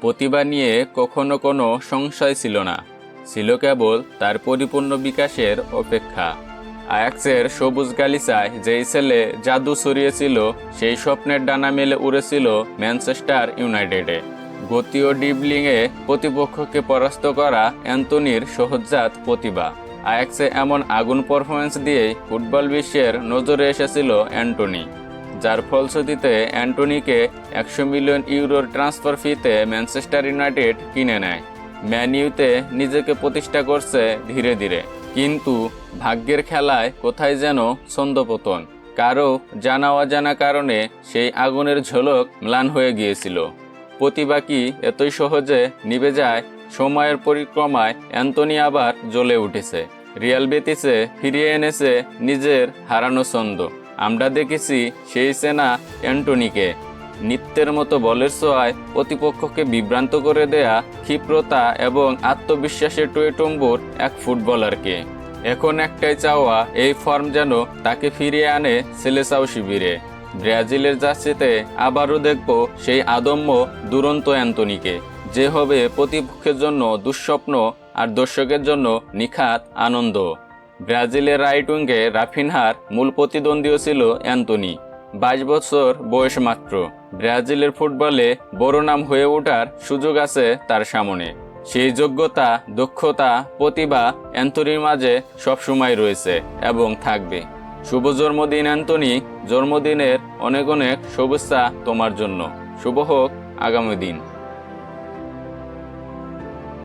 প্রতিভা নিয়ে কখনো কোনো সংশয় ছিল না। ছিল কেবল তার পরিপূর্ণ বিকাশের অপেক্ষা। আয়াক্সের সবুজ গালিচায় যেই ছেলে জাদু ছড়িয়েছিল, সেই স্বপ্নের ডানা মেলে উড়েছিল ম্যানচেস্টার ইউনাইটেডে। গতি ও ডিবলিংয়ে প্রতিপক্ষকে পরাস্ত করা অ্যান্টনির সহজাত প্রতিভা। আয়াক্সে এমন আগুন পারফরমেন্স দিয়েই ফুটবল বিশ্বের নজরে এসেছিল অ্যান্টনি যার ফলশ্রুতিতে অ্যান্টনিকে একশো মিলিয়ন ইউরোর ট্রান্সফার ফিতে ম্যানচেস্টার ইউনাইটেড কিনে নেয়। ম্যান ইউতে নিজেকে প্রতিষ্ঠা করছে ধীরে ধীরে। কিন্তু ভাগ্যের খেলায় কোথায় যেন ছন্দপতন। কারও জানা অজানা কারণে সেই আগুনের ঝলক ম্লান হয়ে গিয়েছিল। প্রতিভা কি এতই সহজে নিভে যায়? সময়ের পরিক্রমায় অ্যান্টনি আবার জ্বলে উঠেছে। রিয়াল বেতিসে ফিরিয়ে এনেছে নিজের হারানো ছন্দ। আমরা দেখেছি সেই সেনা অ্যান্টনিকে। নিত্যের মতো বলের ছোঁয়ায় প্রতিপক্ষকে বিভ্রান্ত করে দেয়া ক্ষিপ্রতা এবং আত্মবিশ্বাসের টুয়েটম্বুর এক ফুটবলারকে। এখন একটাই চাওয়া, এই ফর্ম যেন তাকে ফিরিয়ে আনে সেলেসাও শিবিরে। ব্রাজিলের জার্সিতে আবারও দেখব সেই আদম্য দুরন্ত অ্যান্টনিকে, যে হবে প্রতিপক্ষের জন্য দুঃস্বপ্ন আর দর্শকের জন্য নিখাত আনন্দ। ব্রাজিলের রাইট উইঙ্গে রাফিনহার মূল প্রতিদ্বন্দ্বীও ছিল অ্যান্টনি বাইশ বছর বয়স মাত্র। ব্রাজিলের ফুটবলে বড় নাম হয়ে ওঠার সুযোগ আছে তার সামনে। সেই যোগ্যতা, দক্ষতা, প্রতিভা অ্যান্টনির মাঝে সবসময় রয়েছে এবং থাকবে। শুভ জন্মদিন অ্যান্টনি জন্মদিনের অনেক অনেক শুভেচ্ছা তোমার জন্য। শুভ হোক আগামী দিন।